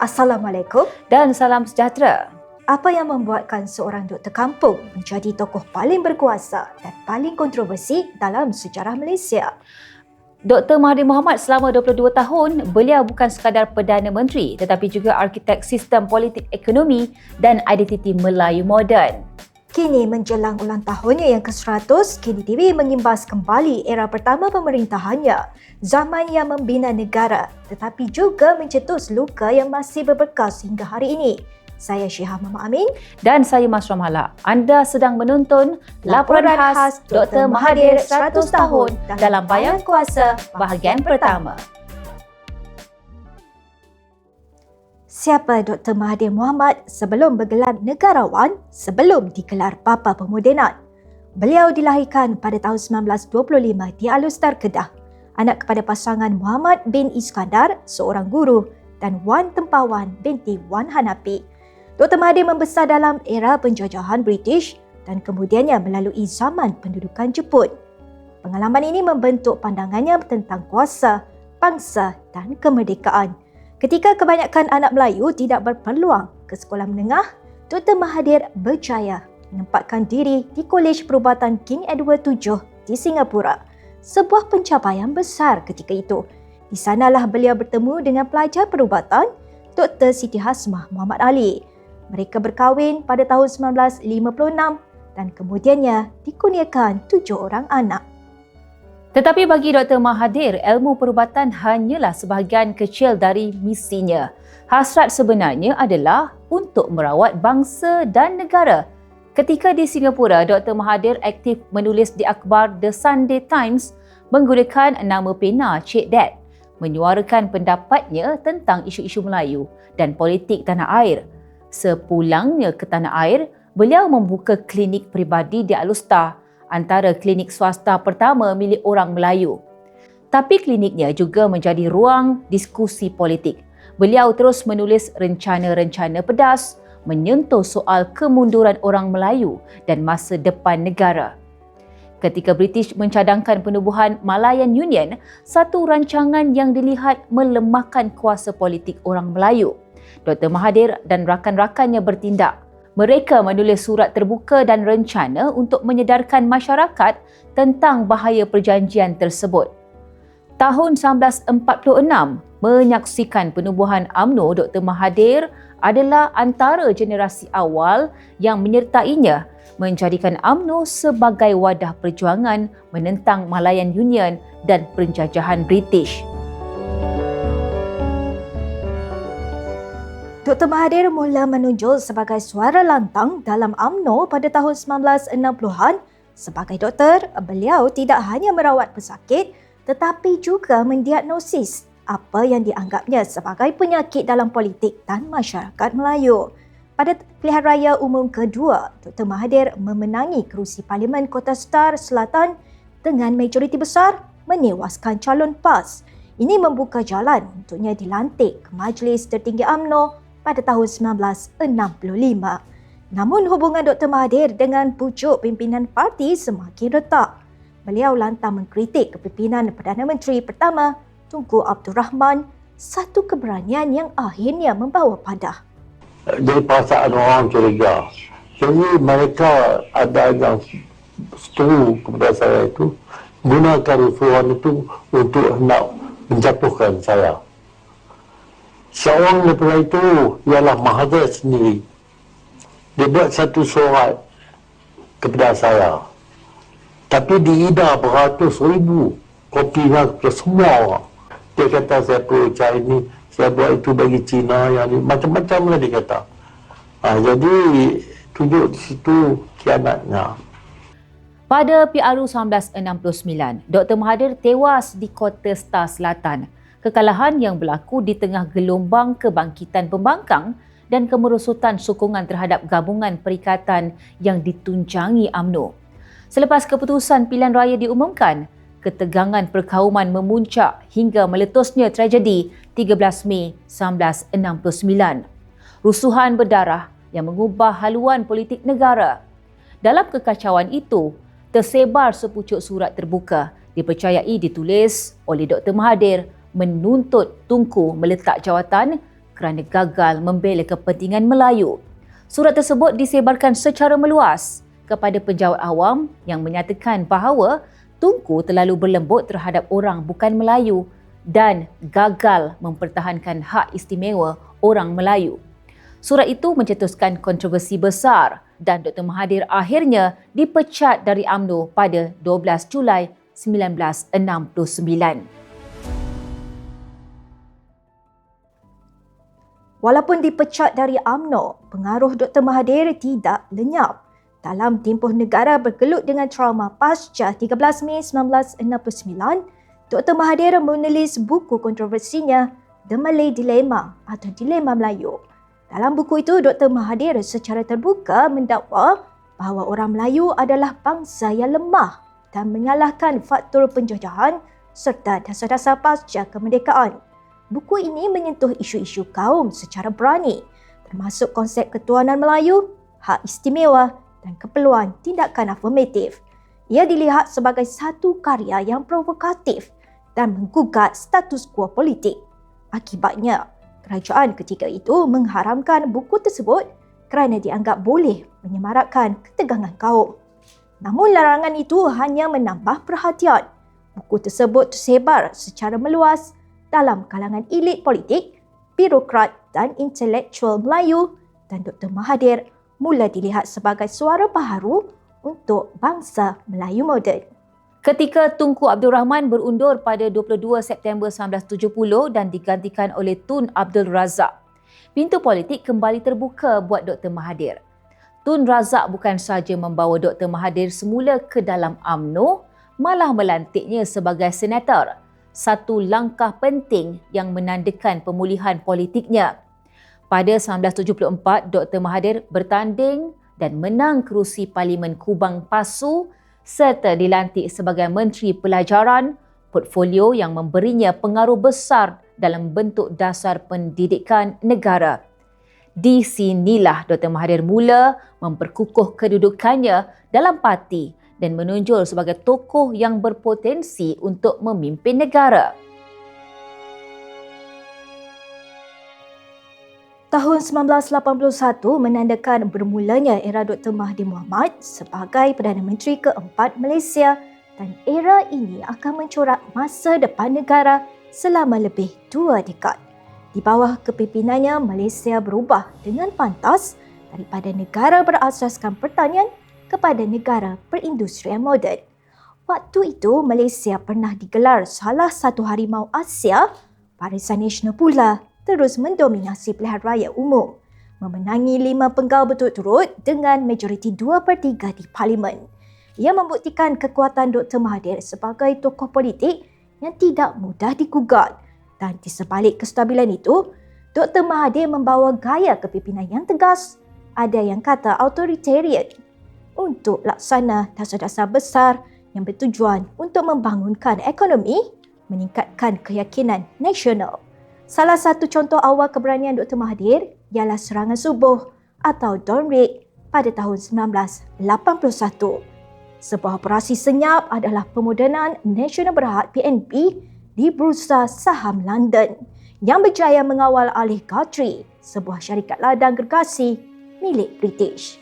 Assalamualaikum. dan salam sejahtera. Apa yang membuatkan seorang doktor kampung menjadi tokoh paling berkuasa dan paling kontroversi dalam sejarah Malaysia? Dr. Mahathir Mohamad selama 22 tahun, beliau bukan sekadar Perdana Menteri tetapi juga arkitek sistem politik ekonomi dan identiti Melayu moden. Kini menjelang ulang tahunnya yang ke-100, Kini TV mengimbas kembali era pertama pemerintahannya, zaman yang membina negara tetapi juga mencetus luka yang masih berbekas hingga hari ini. Saya Syihah Mama Amin. Dan saya Mas Ramhala. Anda sedang menonton laporan khas Dr. Mahathir 100 tahun dalam Bayang Kuasa bahagian pertama. Siapa Dr. Mahathir Mohamad sebelum bergelar negarawan sebelum digelar Bapa Pemodenan? Beliau dilahirkan pada tahun 1925 di Alustar, Kedah. Anak kepada pasangan Muhammad bin Iskandar, seorang guru dan Wan Tempawan binti Wan Hanapi. Dr. Mahathir membesar dalam era penjajahan British dan kemudiannya melalui zaman pendudukan Jepun. Pengalaman ini membentuk pandangannya tentang kuasa, bangsa dan kemerdekaan. Ketika kebanyakan anak Melayu tidak berpeluang ke sekolah menengah, Dr. Mahathir berjaya menempatkan diri di Kolej Perubatan King Edward VII di Singapura. Sebuah pencapaian besar ketika itu. Di sanalah beliau bertemu dengan pelajar perubatan Dr. Siti Hasmah Muhammad Ali mereka berkahwin pada tahun 1956 dan kemudiannya dikurniakan tujuh orang anak. Tetapi bagi Dr. Mahathir, ilmu perubatan hanyalah sebahagian kecil dari misinya. Hasrat sebenarnya adalah untuk merawat bangsa dan negara. Ketika di Singapura, Dr. Mahathir aktif menulis di akhbar The Sunday Times menggunakan nama pena Cik Dad menyuarakan pendapatnya tentang isu-isu Melayu dan politik tanah air. Sepulangnya ke tanah air, beliau membuka klinik peribadi di Alustar, antara klinik swasta pertama milik orang Melayu. Tapi kliniknya juga menjadi ruang diskusi politik. Beliau terus menulis rencana-rencana pedas menyentuh soal kemunduran orang Melayu dan masa depan negara. Ketika British mencadangkan penubuhan Malayan Union, satu rancangan yang dilihat melemahkan kuasa politik orang Melayu. Dr. Mahathir dan rakan-rakannya bertindak. Mereka menulis surat terbuka dan rencana untuk menyedarkan masyarakat tentang bahaya perjanjian tersebut. Tahun 1946 menyaksikan penubuhan AMNO Dr. Mahathir adalah antara generasi awal yang menyertainya menjadikan AMNO sebagai wadah perjuangan menentang Malayan Union dan penjajahan British. Dr. Mahathir mula menonjol sebagai suara lantang dalam AMNO pada tahun 1960-an. Sebagai doktor, beliau tidak hanya merawat pesakit tetapi juga mendiagnosis apa yang dianggapnya sebagai penyakit dalam politik dan masyarakat Melayu. Pada pilihan raya umum kedua, Dr. Mahathir memenangi kerusi Parlimen Kota Star Selatan dengan majoriti besar menewaskan calon PAS. Ini membuka jalan untuknya dilantik ke Majlis Tertinggi AMNO pada tahun 1965. Namun hubungan Dr. Mahathir dengan pucuk pimpinan parti semakin retak. Beliau lantang mengkritik kepimpinan Perdana Menteri pertama Tunku Abdul Rahman, satu keberanian yang akhirnya membawa padah. Jadi perasaan orang curiga. Jadi mereka ada yang setuju kepada saya itu gunakan usulan itu untuk hendak menjatuhkan saya seorang daripada itu ialah Mahathir sendiri. Dia buat satu surat kepada saya. Tapi diida beratus ribu kopinya ke semua orang. Dia kata saya cari ini, saya buat itu bagi Cina, yang macam-macam lah dia kata. Ha, jadi tunjuk di situ kianatnya. Pada PRU 1969, Dr. Mahathir tewas di Kota Star Selatan kekalahan yang berlaku di tengah gelombang kebangkitan pembangkang dan kemerosotan sokongan terhadap gabungan perikatan yang ditunjangi AMNO. Selepas keputusan pilihan raya diumumkan, ketegangan perkauman memuncak hingga meletusnya tragedi 13 Mei 1969. Rusuhan berdarah yang mengubah haluan politik negara. Dalam kekacauan itu, tersebar sepucuk surat terbuka dipercayai ditulis oleh Dr. Mahathir menuntut Tunku meletak jawatan kerana gagal membela kepentingan Melayu. Surat tersebut disebarkan secara meluas kepada penjawat awam yang menyatakan bahawa Tunku terlalu berlembut terhadap orang bukan Melayu dan gagal mempertahankan hak istimewa orang Melayu. Surat itu mencetuskan kontroversi besar dan Dr. Mahathir akhirnya dipecat dari AMNO pada 12 Julai 1969. Walaupun dipecat dari AMNO, pengaruh Dr. Mahathir tidak lenyap. Dalam tempoh negara bergelut dengan trauma pasca 13 Mei 1969, Dr. Mahathir menulis buku kontroversinya The Malay Dilemma atau Dilema Melayu. Dalam buku itu, Dr. Mahathir secara terbuka mendakwa bahawa orang Melayu adalah bangsa yang lemah dan menyalahkan faktor penjajahan serta dasar-dasar pasca kemerdekaan. Buku ini menyentuh isu-isu kaum secara berani termasuk konsep ketuanan Melayu, hak istimewa dan keperluan tindakan afirmatif. Ia dilihat sebagai satu karya yang provokatif dan menggugat status quo politik. Akibatnya, kerajaan ketika itu mengharamkan buku tersebut kerana dianggap boleh menyemarakkan ketegangan kaum. Namun larangan itu hanya menambah perhatian. Buku tersebut tersebar secara meluas dalam kalangan elit politik, birokrat dan intelektual Melayu dan Dr. Mahathir mula dilihat sebagai suara baharu untuk bangsa Melayu moden. Ketika Tunku Abdul Rahman berundur pada 22 September 1970 dan digantikan oleh Tun Abdul Razak, pintu politik kembali terbuka buat Dr. Mahathir. Tun Razak bukan sahaja membawa Dr. Mahathir semula ke dalam AMNO, malah melantiknya sebagai senator, satu langkah penting yang menandakan pemulihan politiknya. Pada 1974, Dr. Mahathir bertanding dan menang kerusi Parlimen Kubang Pasu serta dilantik sebagai Menteri Pelajaran, portfolio yang memberinya pengaruh besar dalam bentuk dasar pendidikan negara. Di sinilah Dr. Mahathir mula memperkukuh kedudukannya dalam parti dan menonjol sebagai tokoh yang berpotensi untuk memimpin negara. Tahun 1981 menandakan bermulanya era Dr. Mahathir Mohamad sebagai Perdana Menteri keempat Malaysia dan era ini akan mencorak masa depan negara selama lebih dua dekad. Di bawah kepimpinannya, Malaysia berubah dengan pantas daripada negara berasaskan pertanian kepada negara perindustrian moden. Waktu itu, Malaysia pernah digelar salah satu harimau Asia, Barisan Nasional pula terus mendominasi pilihan raya umum, memenangi lima penggal berturut-turut dengan majoriti dua per tiga di Parlimen. Ia membuktikan kekuatan Dr. Mahathir sebagai tokoh politik yang tidak mudah digugat dan di sebalik kestabilan itu, Dr. Mahathir membawa gaya kepimpinan yang tegas, ada yang kata authoritarian, untuk laksana dasar-dasar besar yang bertujuan untuk membangunkan ekonomi, meningkatkan keyakinan nasional. Salah satu contoh awal keberanian Dr. Mahathir ialah serangan subuh atau Dawn Raid pada tahun 1981. Sebuah operasi senyap adalah pemodenan Nasional Berhad PNP di Bursa Saham London yang berjaya mengawal alih Guthrie, sebuah syarikat ladang gergasi milik British.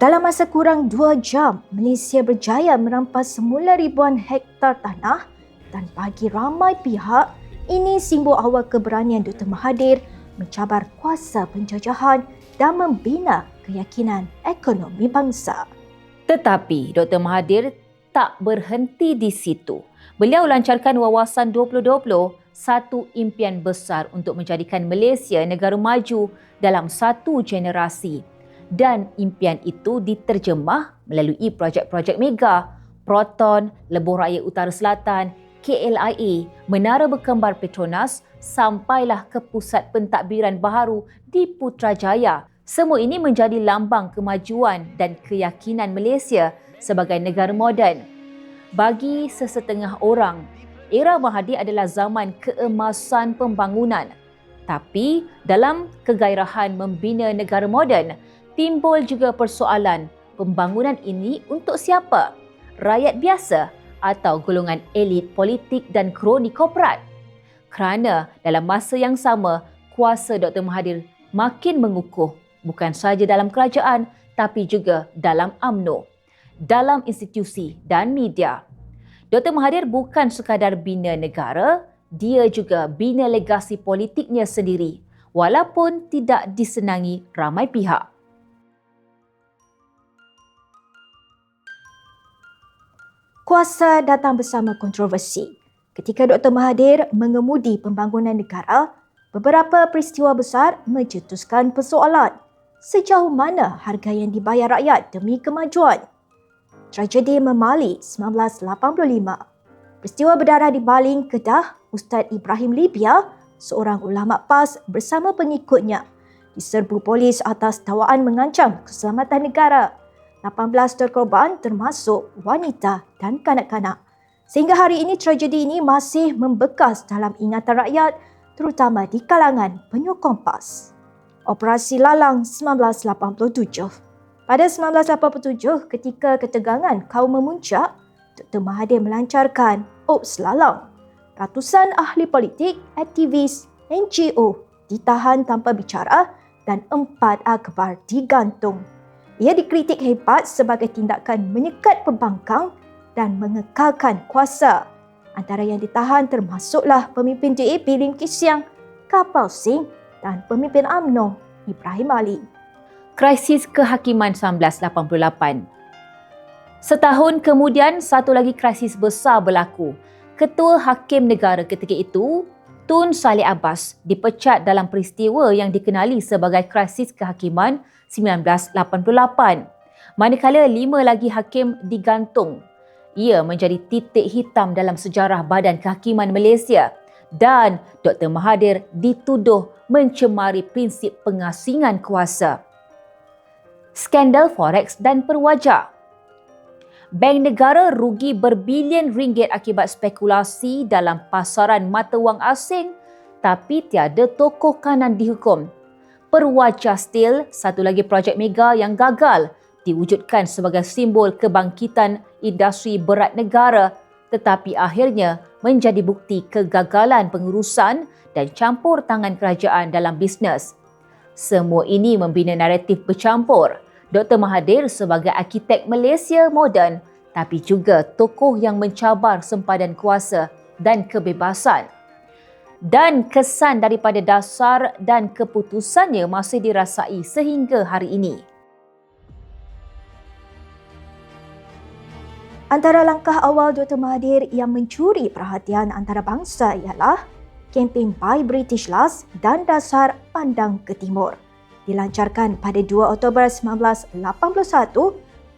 Dalam masa kurang dua jam, Malaysia berjaya merampas semula ribuan hektar tanah dan bagi ramai pihak ini simbol awal keberanian Dr. Mahathir mencabar kuasa penjajahan dan membina keyakinan ekonomi bangsa. Tetapi Dr. Mahathir tak berhenti di situ. Beliau lancarkan wawasan 2020, satu impian besar untuk menjadikan Malaysia negara maju dalam satu generasi. Dan impian itu diterjemah melalui projek-projek mega, Proton, Lebuh Raya Utara Selatan, KLIA, Menara Berkembar Petronas sampailah ke pusat pentadbiran baharu di Putrajaya. Semua ini menjadi lambang kemajuan dan keyakinan Malaysia sebagai negara moden. Bagi sesetengah orang, era Mahathir adalah zaman keemasan pembangunan. Tapi dalam kegairahan membina negara moden, timbul juga persoalan pembangunan ini untuk siapa? Rakyat biasa atau golongan elit politik dan kroni korporat. Kerana dalam masa yang sama, kuasa Dr. Mahathir makin mengukuh bukan sahaja dalam kerajaan tapi juga dalam AMNO, dalam institusi dan media. Dr. Mahathir bukan sekadar bina negara, dia juga bina legasi politiknya sendiri walaupun tidak disenangi ramai pihak. Kuasa datang bersama kontroversi. Ketika Dr. Mahathir mengemudi pembangunan negara, beberapa peristiwa besar mencetuskan persoalan. Sejauh mana harga yang dibayar rakyat demi kemajuan? Tragedi Memali 1985 Peristiwa berdarah di Baling, Kedah, Ustaz Ibrahim Libya, seorang ulama PAS bersama pengikutnya, diserbu polis atas dakwaan mengancam keselamatan negara. 18 terkorban termasuk wanita dan kanak-kanak. Sehingga hari ini tragedi ini masih membekas dalam ingatan rakyat terutama di kalangan penyokong PAS. Operasi Lalang 1987 Pada 1987, ketika ketegangan kaum memuncak, Dr. Mahathir melancarkan Ops Lalang. Ratusan ahli politik, aktivis, NGO ditahan tanpa bicara dan empat akbar digantung ia dikritik hebat sebagai tindakan menyekat pembangkang dan mengekalkan kuasa. Antara yang ditahan termasuklah pemimpin DAP Lim Kee Siang, Kapal Singh dan pemimpin AMNO Ibrahim Ali. Krisis Kehakiman 1988 Setahun kemudian, satu lagi krisis besar berlaku. Ketua Hakim Negara ketika itu, Tun Saleh Abbas, dipecat dalam peristiwa yang dikenali sebagai krisis kehakiman 1988. Manakala lima lagi hakim digantung. Ia menjadi titik hitam dalam sejarah Badan Kehakiman Malaysia dan Dr. Mahathir dituduh mencemari prinsip pengasingan kuasa. Skandal Forex dan Perwajar Bank negara rugi berbilion ringgit akibat spekulasi dalam pasaran mata wang asing tapi tiada tokoh kanan dihukum Perwaja Steel, satu lagi projek mega yang gagal diwujudkan sebagai simbol kebangkitan industri berat negara tetapi akhirnya menjadi bukti kegagalan pengurusan dan campur tangan kerajaan dalam bisnes. Semua ini membina naratif bercampur. Dr. Mahathir sebagai arkitek Malaysia moden tapi juga tokoh yang mencabar sempadan kuasa dan kebebasan dan kesan daripada dasar dan keputusannya masih dirasai sehingga hari ini. Antara langkah awal Dr. Mahathir yang mencuri perhatian antarabangsa ialah kempen Buy British Last dan Dasar Pandang ke Timur. Dilancarkan pada 2 Oktober 1981,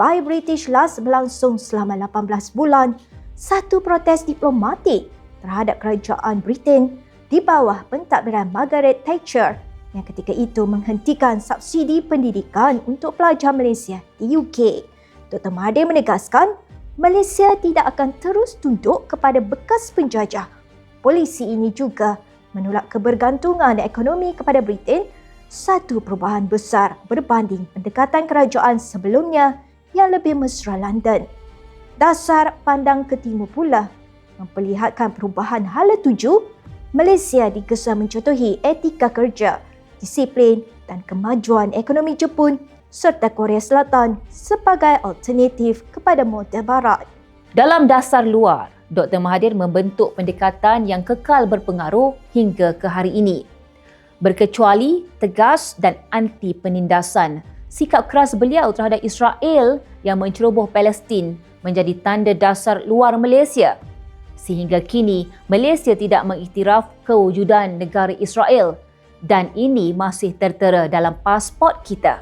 Buy British Last berlangsung selama 18 bulan, satu protes diplomatik terhadap kerajaan Britain di bawah pentadbiran Margaret Thatcher yang ketika itu menghentikan subsidi pendidikan untuk pelajar Malaysia di UK. Dr. Mahathir menegaskan, Malaysia tidak akan terus tunduk kepada bekas penjajah. Polisi ini juga menolak kebergantungan ekonomi kepada Britain satu perubahan besar berbanding pendekatan kerajaan sebelumnya yang lebih mesra London. Dasar pandang ke timur pula memperlihatkan perubahan hala tuju Malaysia digesa mencontohi etika kerja, disiplin dan kemajuan ekonomi Jepun serta Korea Selatan sebagai alternatif kepada model barat. Dalam dasar luar, Dr. Mahathir membentuk pendekatan yang kekal berpengaruh hingga ke hari ini. Berkecuali tegas dan anti penindasan, sikap keras beliau terhadap Israel yang menceroboh Palestin menjadi tanda dasar luar Malaysia sehingga kini Malaysia tidak mengiktiraf kewujudan negara Israel dan ini masih tertera dalam pasport kita.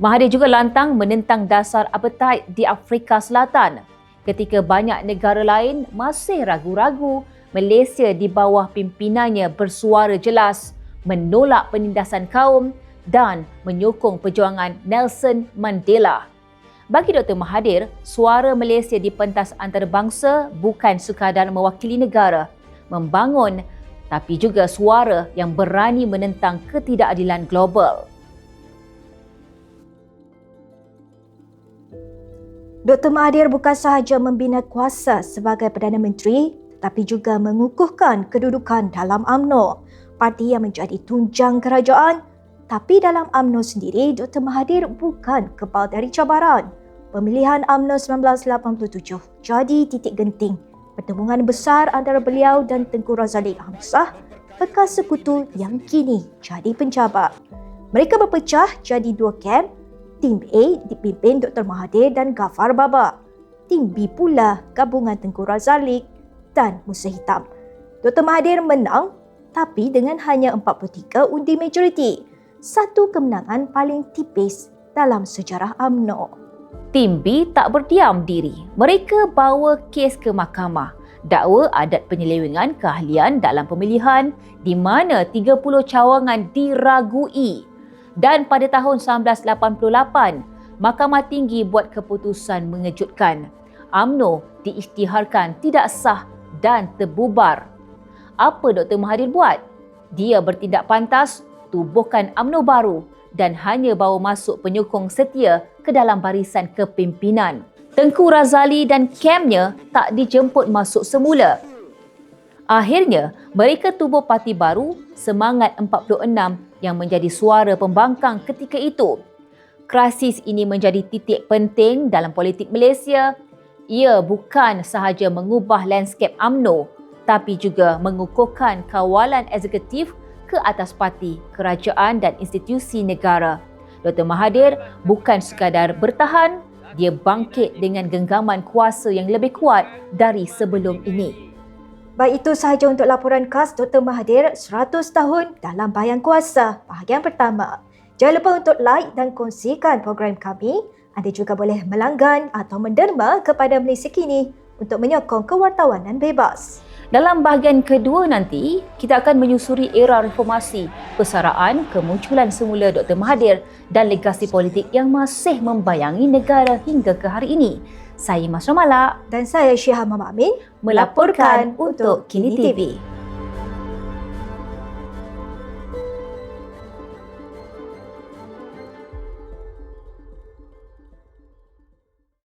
Mahathir juga lantang menentang dasar apartheid di Afrika Selatan ketika banyak negara lain masih ragu-ragu Malaysia di bawah pimpinannya bersuara jelas menolak penindasan kaum dan menyokong perjuangan Nelson Mandela. Bagi Dr. Mahathir, suara Malaysia di pentas antarabangsa bukan sekadar mewakili negara, membangun tapi juga suara yang berani menentang ketidakadilan global. Dr. Mahathir bukan sahaja membina kuasa sebagai Perdana Menteri tetapi juga mengukuhkan kedudukan dalam AMNO. parti yang menjadi tunjang kerajaan. Tapi dalam AMNO sendiri, Dr. Mahathir bukan kebal dari cabaran. Pemilihan AMNO 1987 jadi titik genting pertemuan besar antara beliau dan Tengku Razali Hamzah, bekas sekutu yang kini jadi penjabat. Mereka berpecah jadi dua kamp. Tim A dipimpin Dr. Mahathir dan Ghaffar Baba. Tim B pula gabungan Tengku Razali dan Musa Hitam. Dr. Mahathir menang tapi dengan hanya 43 undi majoriti. Satu kemenangan paling tipis dalam sejarah AMNO. Tim B tak berdiam diri. Mereka bawa kes ke mahkamah. Dakwa adat penyelewengan keahlian dalam pemilihan di mana 30 cawangan diragui. Dan pada tahun 1988, Mahkamah Tinggi buat keputusan mengejutkan. AMNO diisytiharkan tidak sah dan terbubar. Apa Dr. Mahathir buat? Dia bertindak pantas, tubuhkan AMNO baru dan hanya bawa masuk penyokong setia ke dalam barisan kepimpinan. Tengku Razali dan kamnya tak dijemput masuk semula. Akhirnya, mereka tubuh parti baru Semangat 46 yang menjadi suara pembangkang ketika itu. Krisis ini menjadi titik penting dalam politik Malaysia. Ia bukan sahaja mengubah lanskap AMNO tapi juga mengukuhkan kawalan eksekutif ke atas parti, kerajaan dan institusi negara. Dr. Mahathir bukan sekadar bertahan, dia bangkit dengan genggaman kuasa yang lebih kuat dari sebelum ini. Baik itu sahaja untuk laporan khas Dr. Mahathir 100 tahun dalam bayang kuasa bahagian pertama. Jangan lupa untuk like dan kongsikan program kami. Anda juga boleh melanggan atau menderma kepada Malaysia Kini untuk menyokong kewartawanan bebas. Dalam bahagian kedua nanti, kita akan menyusuri era reformasi, persaraan, kemunculan semula Dr. Mahathir dan legasi politik yang masih membayangi negara hingga ke hari ini. Saya Mas Ramala Dan saya Syihah Mama Amin melaporkan untuk Kini TV.